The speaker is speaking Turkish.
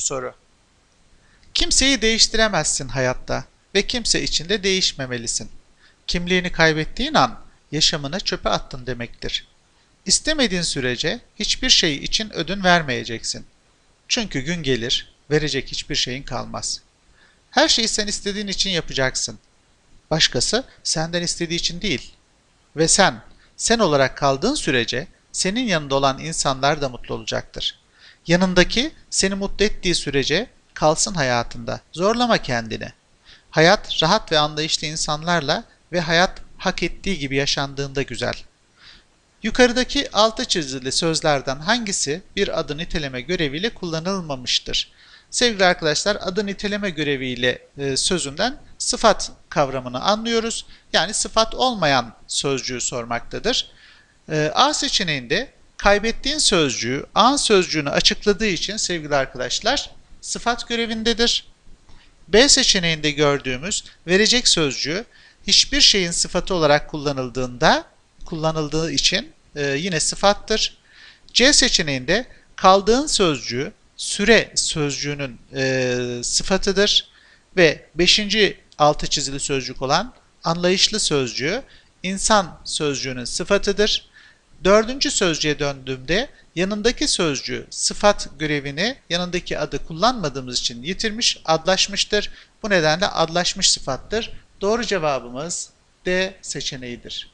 soru. Kimseyi değiştiremezsin hayatta ve kimse için de değişmemelisin. Kimliğini kaybettiğin an yaşamını çöpe attın demektir. İstemediğin sürece hiçbir şey için ödün vermeyeceksin. Çünkü gün gelir, verecek hiçbir şeyin kalmaz. Her şeyi sen istediğin için yapacaksın. Başkası senden istediği için değil. Ve sen, sen olarak kaldığın sürece senin yanında olan insanlar da mutlu olacaktır. Yanındaki seni mutlu ettiği sürece kalsın hayatında. Zorlama kendini. Hayat rahat ve anlayışlı insanlarla ve hayat hak ettiği gibi yaşandığında güzel. Yukarıdaki altı çizili sözlerden hangisi bir adı niteleme göreviyle kullanılmamıştır? Sevgili arkadaşlar adı niteleme göreviyle e, sözünden sıfat kavramını anlıyoruz. Yani sıfat olmayan sözcüğü sormaktadır. E, A seçeneğinde kaybettiğin sözcüğü an sözcüğünü açıkladığı için sevgili arkadaşlar sıfat görevindedir. B seçeneğinde gördüğümüz verecek sözcüğü hiçbir şeyin sıfatı olarak kullanıldığında kullanıldığı için e, yine sıfattır. C seçeneğinde kaldığın sözcüğü süre sözcüğünün e, sıfatıdır ve 5. altı çizili sözcük olan anlayışlı sözcüğü insan sözcüğünün sıfatıdır. Dördüncü sözcüğe döndüğümde yanındaki sözcüğü sıfat görevini yanındaki adı kullanmadığımız için yitirmiş, adlaşmıştır. Bu nedenle adlaşmış sıfattır. Doğru cevabımız D seçeneğidir.